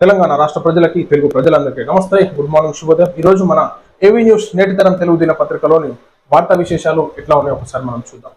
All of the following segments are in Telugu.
తెలంగాణ రాష్ట్ర ప్రజలకి తెలుగు ప్రజలందరికీ నమస్తే గుడ్ మార్నింగ్ శుభోదయం. ఈ రోజు మన ఏవీ న్యూస్ నేటి తరం తెలుగు దిన పత్రికలోని వార్తా విశేషాలు ఎట్లా ఉన్నాయో ఒకసారి మనం చూద్దాం.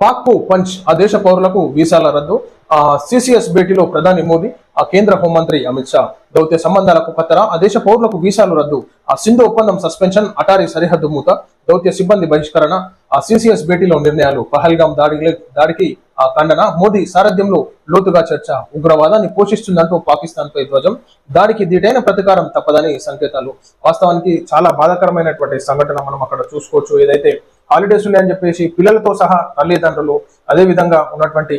పాక్కు పంచ్ ఆ దేశ పౌరులకు వీసాల రద్దు ఆ సిసిఎస్ భేటీలో ప్రధాని మోదీ ఆ కేంద్ర హోంమంత్రి అమిత్ షా దౌత్య సంబంధాలకు కత్తెర ఆ దేశ పౌరులకు వీసాలు రద్దు ఆ సింధు ఒప్పందం సస్పెన్షన్ అటారీ సరిహద్దు మూత దౌత్య సిబ్బంది బహిష్కరణ ఆ సిసిఎస్ భేటీలో నిర్ణయాలు పహల్గాం దాడికి దాడికి ఆ ఖండన మోదీ సారథ్యంలో లోతుగా చర్చ ఉగ్రవాదాన్ని పోషిస్తుందంటూ పాకిస్తాన్ పై ధ్వజం దాడికి దీటైన ప్రతీకారం తప్పదని సంకేతాలు. వాస్తవానికి చాలా బాధాకరమైనటువంటి సంఘటన మనం అక్కడ చూసుకోవచ్చు. ఏదైతే హాలిడేస్ ఉన్నాయని చెప్పేసి పిల్లలతో సహా తల్లిదండ్రులు అదే విధంగా ఉన్నటువంటి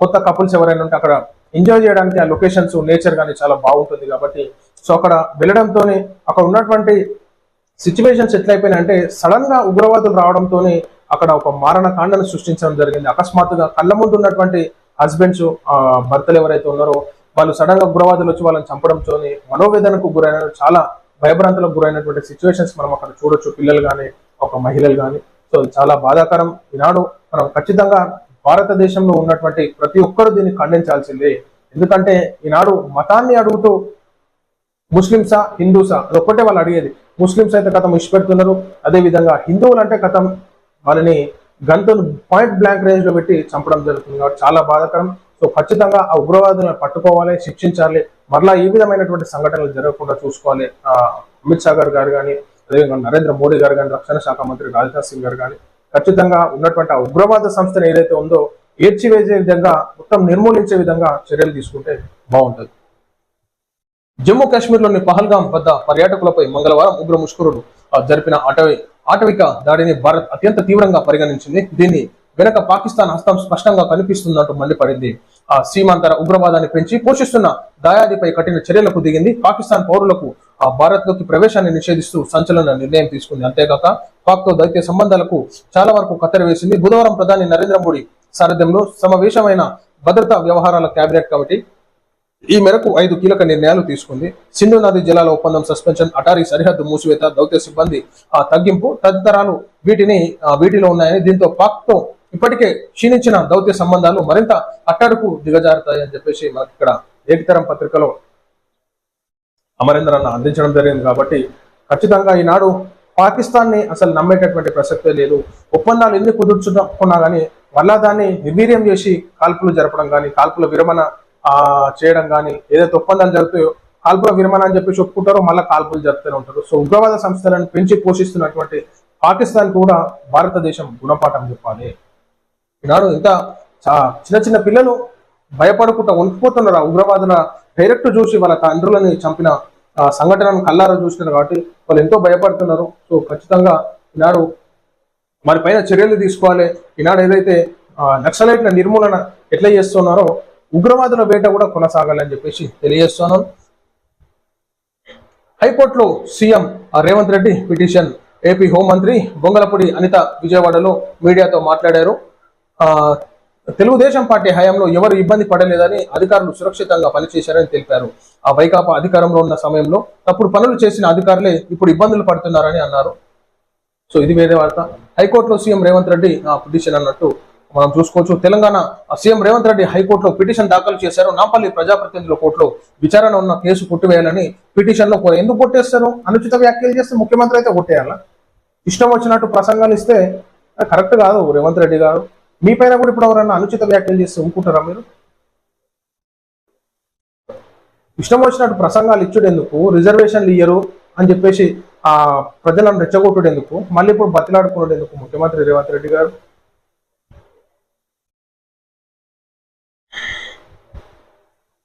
కొత్త కపుల్స్ ఎవరైనా ఉంటే అక్కడ ఎంజాయ్ చేయడానికి ఆ లొకేషన్స్ నేచర్ కానీ చాలా బాగుంటుంది కాబట్టి సో అక్కడ వెళ్ళడంతోనే అక్కడ ఉన్నటువంటి సిచ్యువేషన్స్ ఎట్లయిపోయినాయి అంటే సడన్గా ఉగ్రవాదులు రావడంతోనే అక్కడ ఒక మారణకాండను సృష్టించడం జరిగింది. అకస్మాత్తుగా కళ్ళ ముందు ఉన్నటువంటి హస్బెండ్స్ భర్తలు ఎవరైతే ఉన్నారో వాళ్ళు సడన్గా ఉగ్రవాదులు వచ్చి వాళ్ళని చంపడంతో మనోవేదనకు గురైన చాలా భయభ్రాంతులకు గురైనటువంటి సిచ్యువేషన్స్ మనం అక్కడ చూడొచ్చు. పిల్లలు కానీ ఒక మహిళలు కానీ సో చాలా బాధాకరం. ఈనాడు మనం ఖచ్చితంగా భారతదేశంలో ఉన్నటువంటి ప్రతి ఒక్కరు దీన్ని ఖండించాల్సిందే. ఎందుకంటే ఈనాడు మతాన్ని అడుగుతూ ముస్లింసా హిందూసా అది ఒక్కటే వాళ్ళు అడిగేది. ముస్లింస్ అయితే కథం ఇష్టపెడుతున్నారు అదే విధంగా హిందువులు అంటే కథం వాళ్ళని గంతును పాయింట్ బ్లాంక్ రేంజ్లో పెట్టి చంపడం జరుగుతుంది కాబట్టి చాలా బాధాకరం. సో ఖచ్చితంగా ఆ ఉగ్రవాదులను పట్టుకోవాలి శిక్షించాలి. మరలా ఈ విధమైనటువంటి సంఘటనలు జరగకుండా చూసుకోవాలి. అమిత్ షా గారు గారు కానీ అదేవిధంగా నరేంద్ర మోడీ గారు కానీ రక్షణ శాఖ మంత్రి రాజ్నాథ్ సింగ్ గారు కానీ ఖచ్చితంగా ఉన్నటువంటి ఆ ఉగ్రవాద సంస్థను ఏదైతే ఉందో ఏడ్చివేసే విధంగా మొత్తం నిర్మూలించే విధంగా చర్యలు తీసుకుంటే బాగుంటుంది. జమ్మూ కాశ్మీర్లోని పహల్గాం వద్ద పర్యాటకులపై మంగళవారం ఉగ్ర ముష్కరుడు జరిపిన అటవీ ఆటవిక దాడిని భారత్ అత్యంత తీవ్రంగా పరిగణించింది. దీన్ని వెనక పాకిస్తాన్ హస్తం స్పష్టంగా కనిపిస్తుందంటూ మండిపడింది. ఆ సీమాంతర ఉగ్రవాదాన్ని పెంచి పోషిస్తున్న దాయాదిపై కఠిన చర్యలకు దిగింది. పాకిస్తాన్ పౌరులకు ఆ భారత్లోకి ప్రవేశాన్ని నిషేధిస్తూ సంచలన నిర్ణయం తీసుకుంది. అంతేకాక పాక్తో దైత్య సంబంధాలకు చాలా వరకు కత్తెర వేసింది. బుధవారం ప్రధాని నరేంద్ర మోడీ సారథ్యంలో సమావేశమైన భద్రతా వ్యవహారాల కేబినెట్ కమిటీ ఈ మేరకు ఐదు కీలక నిర్ణయాలు తీసుకుంది. సింధు నది జలాల ఒప్పందం సస్పెన్షన్ అటారీ సరిహద్దు మూసివేత దౌత్య సిబ్బంది ఆ తగ్గింపు తదితరాలు వీటిని వీటిలో ఉన్నాయని దీంతో పాక్తో ఇప్పటికే క్షీణించిన దౌత్య సంబంధాలు మరింత అట్టడుకు దిగజారుతాయని చెప్పేసి మనకి ఇక్కడ ఏకతరం పత్రికలో అమరేంద్ర అన్న అందించడం జరిగింది కాబట్టి ఖచ్చితంగా ఈనాడు పాకిస్తాన్ని అసలు నమ్మేటటువంటి ప్రసక్తే లేదు. ఒప్పందాలు ఎన్ని కుదుర్చుకున్నా కానీ మళ్ళా దాన్ని నిర్వీర్యం చేసి కాల్పులు జరపడం కానీ కాల్పుల విరమణ చేయడం కానీ ఏదైతే ఒప్పందాలు జరుగుతాయో కాల్పుల విరమణ అని చెప్పి చెప్పుకుంటారో మళ్ళీ కాల్పులు జరుపుతూనే ఉంటారు. సో ఉగ్రవాద సంస్థలను పెంచి పోషిస్తున్నటువంటి పాకిస్తాన్ కూడా భారతదేశం గుణపాఠం చెప్పాలి. ఈనాడు ఇంత చిన్న చిన్న పిల్లలు భయపడకుండా వణికిపోతున్నారు ఆ ఉగ్రవాదుల డైరెక్ట్ చూసి వాళ్ళ తండ్రులని చంపిన ఆ, సంఘటనను కల్లారా చూసినారు కాబట్టి వాళ్ళు ఎంతో భయపడుతున్నారు. సో ఖచ్చితంగా ఈనాడు వారి పైన చర్యలు తీసుకోవాలి. ఈనాడు ఏదైతే నక్సలైట్ల నిర్మూలన ఎట్లా చేస్తున్నారో ఉగ్రవాదుల వేట కూడా కొనసాగాలని చెప్పేసి తెలియజేస్తున్నాను హైకోర్టులో సీఎం ఆ, రేవంత్ రెడ్డి పిటిషన్ ఏపీ హోంమంత్రి బొంగలపూడి అనిత విజయవాడలో మీడియాతో మాట్లాడారు. తెలుగుదేశం పార్టీ హయాంలో ఎవరు ఇబ్బంది పడలేదని అధికారులు సురక్షితంగా పనిచేశారని తెలిపారు. ఆ వైకాపా అధికారంలో ఉన్న సమయంలో తప్పుడు పనులు చేసిన అధికారులే ఇప్పుడు ఇబ్బందులు పడుతున్నారని అన్నారు. సో ఇది వేరే వార్త. హైకోర్టులో సీఎం రేవంత్ రెడ్డి ఆ పిటిషన్ అన్నట్టు మనం చూసుకోవచ్చు. తెలంగాణ సీఎం రేవంత్ రెడ్డి హైకోర్టులో పిటిషన్ దాఖలు చేశారు. నాంపల్లి ప్రజాప్రతినిధుల కోర్టులో విచారణ ఉన్న కేసు కొట్టివేయాలని పిటిషన్లో కోరారు. ఎందుకు కొట్టేస్తారు? అనుచిత వ్యాఖ్యలు చేస్తే ముఖ్యమంత్రి అయితే కొట్టేయాలా? ఇష్టం వచ్చినట్టు ప్రసంగాలు ఇస్తే కరెక్ట్ కాదు రేవంత్ రెడ్డి గారు. మీ పైన కూడా ఇప్పుడు ఎవరన్నా అనుచిత వ్యాఖ్యలు చేస్తే ఊరుకుంటారా మీరు? ఇష్టం వచ్చినట్టు ప్రసంగాలు ఇచ్చుడు ఎందుకు రిజర్వేషన్లు ఇయ్యరు అని చెప్పేసి ఆ ప్రజలను రెచ్చగొట్టుడు ఎందుకు మళ్ళీ ఇప్పుడు బతిలాడుకున్నాడు ఎందుకు ముఖ్యమంత్రి రేవంత్ రెడ్డి గారు?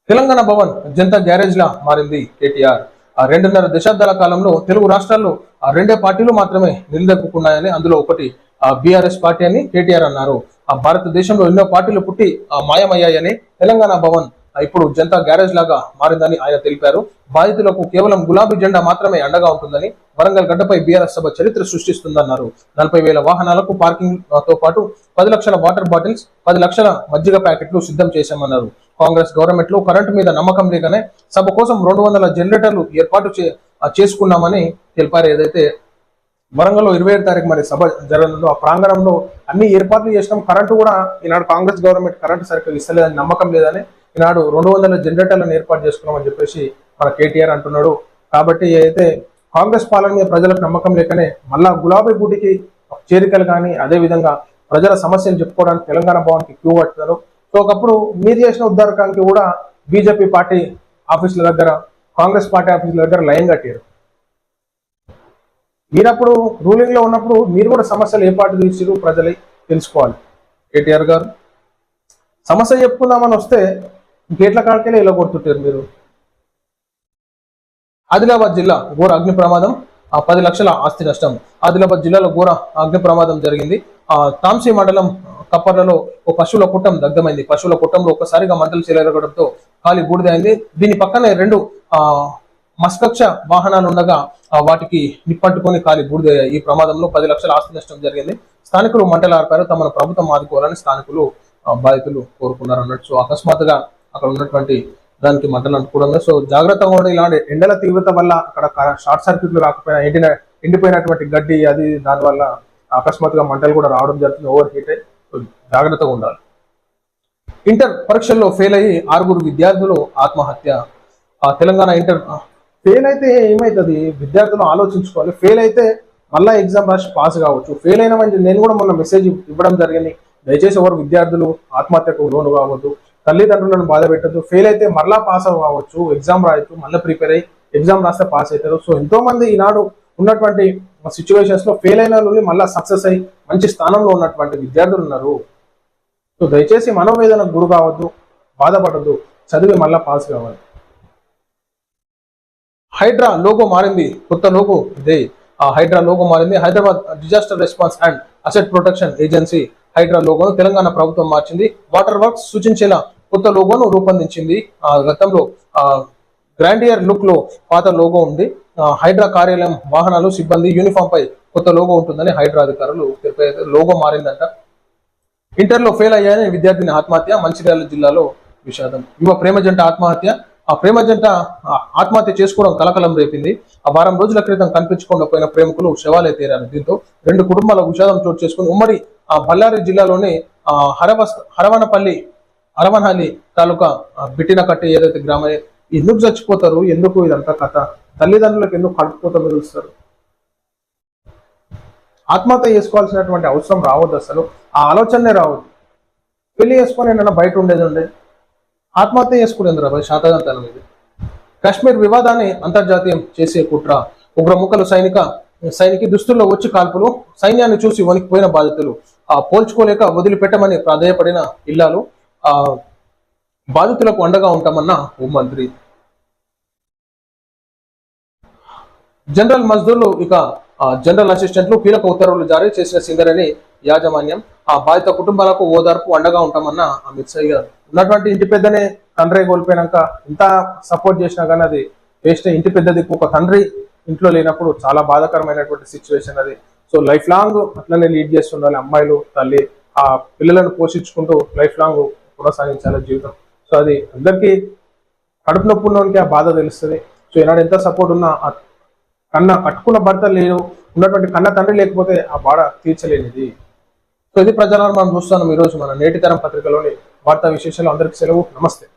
తెలంగాణ భవన్ జనతా గ్యారేజ్ లా మారింది కేటీఆర్. ఆ రెండున్నర దశాబ్దాల కాలంలో తెలుగు రాష్ట్రాల్లో ఆ రెండే పార్టీలు మాత్రమే నిలదొక్కున్నాయని అందులో ఒకటి ఆ బీఆర్ఎస్ పార్టీ అని కేటీఆర్ అన్నారు. ఆ భారతదేశంలో ఎన్నో పార్టీలు పుట్టి ఆ మాయమయ్యాయని తెలంగాణ భవన్ ఇప్పుడు జనతా గ్యారేజ్ లాగా మారిందని ఆయన తెలిపారు. బాధితులకు కేవలం గులాబీ జెండా మాత్రమే అండగా ఉంటుందని వరంగల్ గడ్డపై బీఆర్ఎస్ సభ చరిత్ర సృష్టిస్తుందన్నారు. నలభై వేల వాహనాలకు పార్కింగ్తో పాటు పది లక్షల వాటర్ బాటిల్స్ పది లక్షల మజ్జిగ ప్యాకెట్లు సిద్ధం చేశామన్నారు. కాంగ్రెస్ గవర్నమెంట్లో కరెంటు మీద నమ్మకం లేకనే సభ కోసం రెండు వందల జనరేటర్లు ఏర్పాటు చే- చేసుకున్నామని తెలిపారు. ఏదైతే వరంగల్లో ఇరవై ఏడు తారీఖు మరి సభ జరగనుందో ఆ ప్రాంగణంలో అన్ని ఏర్పాట్లు చేసినాం. కరెంటు కూడా ఈనాడు కాంగ్రెస్ గవర్నమెంట్ కరెంటు సరిగ్గా ఇస్తలేదని నమ్మకం లేదని ఈనాడు రెండు వందల జనరేటర్లను ఏర్పాటు చేసుకున్నామని చెప్పేసి మన కేటీఆర్ అంటున్నాడు. కాబట్టి అయితే కాంగ్రెస్ పాలన మీద ప్రజలకు నమ్మకం లేకనే మళ్ళా గులాబీ గుడికి చేరికలు కానీ అదే విధంగా ప్రజల సమస్యలు చెప్పుకోవడానికి తెలంగాణ భవన్కి క్యూ పట్టుతారు సో ఒకప్పుడు మీరు చేసిన ఉద్ధారకానికి కూడా బీజేపీ పార్టీ ఆఫీసుల దగ్గర కాంగ్రెస్ పార్టీ ఆఫీసుల దగ్గర లైన్ కట్టారు. మీరప్పుడు రూలింగ్లో ఉన్నప్పుడు మీరు కూడా సమస్యలు ఏ పార్టీ తీసిరు ప్రజలే తెలుసుకోవాలి. కేటీఆర్ గారు సమస్య చెప్పుకుందామని వస్తే గేట్ల కాడికెళ్ళి ఇలా కొడుతుంటారు మీరు. ఆదిలాబాద్ జిల్లా ఘోర అగ్ని ప్రమాదం ఆ పది లక్షల ఆస్తి నష్టం. ఆదిలాబాద్ జిల్లాలో ఘోర అగ్ని ప్రమాదం జరిగింది. ఆ తాంసీ మండలం కప్పర్లలో ఒక పశువుల కుట్టం దగ్ధమైంది. పశువుల కుట్టంలో ఒక్కసారిగా మంటలు చెలరగడంతో ఖాళీ బూడిదైంది. దీని పక్కనే రెండు ఆ మస్కక్ష వాహనాలు ఉండగా వాటికి నిప్పంటుకొని ఖాళీ బూడిదయ్యాయి. ఈ ప్రమాదంలో పది లక్షల ఆస్తి నష్టం జరిగింది. స్థానికులు మంటలు ఆర్పారు. తమను ప్రభుత్వం ఆదుకోవాలని స్థానికులు బాధితులు కోరుకున్నారు అన్నట్టు సో అకస్మాత్తుగా అక్కడ ఉన్నటువంటి దానికి మంటలు అంటుకోవడం సో జాగ్రత్తగా ఉండే ఇలాంటి ఎండల తీవ్రత వల్ల అక్కడ షార్ట్ సర్క్యూట్లు రాకపోయినా ఎండిన ఎండిపోయినటువంటి గడ్డి అది దాని వల్ల అకస్మాత్తుగా మంటలు కూడా రావడం జరుగుతుంది. ఓవర్ హీట్ అయి జాగ్రత్తగా ఉండాలి. ఇంటర్ పరీక్షల్లో ఫెయిల్ అయ్యి ఆరుగురు విద్యార్థులు ఆత్మహత్య. తెలంగాణ ఇంటర్ ఫెయిల్ అయితే ఏమవుతుంది విద్యార్థులు ఆలోచించుకోవాలి. ఫెయిల్ అయితే మళ్ళా ఎగ్జామ్ రాసి పాస్ కావచ్చు. ఫెయిల్ అయిన మంచి నేను కూడా మొన్న మెసేజ్ ఇవ్వడం జరిగింది. దయచేసి ఎవరు విద్యార్థులు ఆత్మహత్యకు లోను కావద్దు. తల్లిదండ్రులను బాధ పెట్టద్దు. ఫెయిల్ అయితే మళ్ళా పాస్ కావచ్చు ఎగ్జామ్ రాయొచ్చు మళ్ళీ ప్రిపేర్ అయ్యి ఎగ్జామ్ రాస్తే పాస్ అవుతారు. సో ఎంతో మంది ఈనాడు ఉన్నటువంటి సిచ్యువేషన్స్లో ఫెయిల్ అయిన నుండి మళ్ళీ సక్సెస్ అయ్యి మంచి స్థానంలో ఉన్నటువంటి విద్యార్థులు ఉన్నారు. సో దయచేసి మనోవేదనకు గురి కావద్దు బాధపడద్దు చదివి మళ్ళా పాస్ కావాలి. హైడ్రా లోగో మారింది కొత్త లోగో ఇదే. ఆ హైడ్రా లోగో మారింది. Hyderabad disaster response and asset protection agency Hydra లోగోను Telangana ప్రభుత్వం మార్చింది. వాటర్ వర్క్స్ సూచించేలా కొత్త లోగోను రూపొందించింది. ఆ గతంలో ఆ గ్రాండియర్ లుక్లో పాత లోగో ఉంది. హైడ్రా కార్యాలయం వాహనాలు సిబ్బంది యూనిఫామ్ పై కొత్త లోగో ఉంటుందని హైడ్రా అధికారులు తెలిపారు లోగో మారిందంట. ఇంటర్లో ఫెయిల్ అయ్యాయని విద్యార్థిని ఆత్మహత్య మంచిర్యాల జిల్లాలో విషాదం. యువ ప్రేమ జంట ఆత్మహత్య. ఆ ప్రేమ జంట ఆత్మహత్య చేసుకోవడం కలకలం రేపింది. ఆ వారం రోజుల క్రితం కనిపించకుండా పోయిన ప్రేమికులు శవాలే తీరారు. దీంతో రెండు కుటుంబాల విషాదం చోటు చేసుకుని ఉమ్మడి ఆ బళ్ళారి జిల్లాలోని ఆ హరవస్ హరవనపల్లి అరవనహల్లి తాలూకా ఆ, బిట్టినకట్టి ఏదైతే గ్రామ ఎందుకు చచ్చిపోతారు? ఎందుకు ఇదంతా కథ? తల్లిదండ్రులకు ఎందుకు కడుపుకోత మిగులుస్తారు ఆత్మహత్య చేసుకోవాల్సినటువంటి అవసరం రావద్దు అసలు. ఆ ఆలోచనే రావద్దు. పెళ్ళి చేసుకొని ఏమైనా బయట ఉండేది ఉండేది ఆత్మహత్య చేసుకునేది రా శాతగంతనం ఇది కాశ్మీర్ వివాదాన్ని అంతర్జాతీయం చేసే కుట్ర ఉగ్రముఖలు సైనిక సైనిక దుస్తుల్లో వచ్చి కాల్పులు సైన్యాన్ని చూసి వణికిపోయిన బాధితులు ఆ పోల్చుకోలేక వదిలిపెట్టమని ప్రాధేయపడిన ఇల్లాలు ఆ బాధితులకు అండగా ఉంటామన్న హోంమంత్రి జనరల్ మజ్దూర్లు ఇక ఆ, జనరల్ అసిస్టెంట్లు కీలక ఉత్తర్వులు జారీ చేసిన సింగరేణి యాజమాన్యం ఆ బాధిత కుటుంబాలకు ఓదార్పు అండగా ఉంటామన్న అమిత్ షా గారు. ఉన్నటువంటి ఇంటి పెద్దనే తండ్రి కోల్పోయినాక ఇంత సపోర్ట్ చేసినా కానీ అది వేస్ట్. ఇంటి పెద్దది ఒక తండ్రి ఇంట్లో లేనప్పుడు చాలా బాధాకరమైనటువంటి సిచ్యువేషన్ అది. సో లైఫ్ లాంగ్ అట్లనే లీడ్ చేస్తుండాలి అమ్మాయిలు తల్లి ఆ పిల్లలను పోషించుకుంటూ లైఫ్ లాంగ్ కొనసాగించాలి జీవితం. సో అది అందరికీ కడుపు నొప్పి ఉన్నోనికి ఆ బాధ తెలుస్తుంది. సో ఈనాడు ఎంత సపోర్ట్ ఉన్నా ఆ కన్న కట్టుకున్న భర్త లేను ఉన్నటువంటి కన్న తండ్రి లేకపోతే ఆ బాధ తీర్చలేనిది. సో ఇది ప్రజలను మనం చూస్తున్నాం ఈరోజు మన నేటి తరం పత్రికలోని వార్తా విశేషాలు. అందరికీ సెలవు. నమస్తే.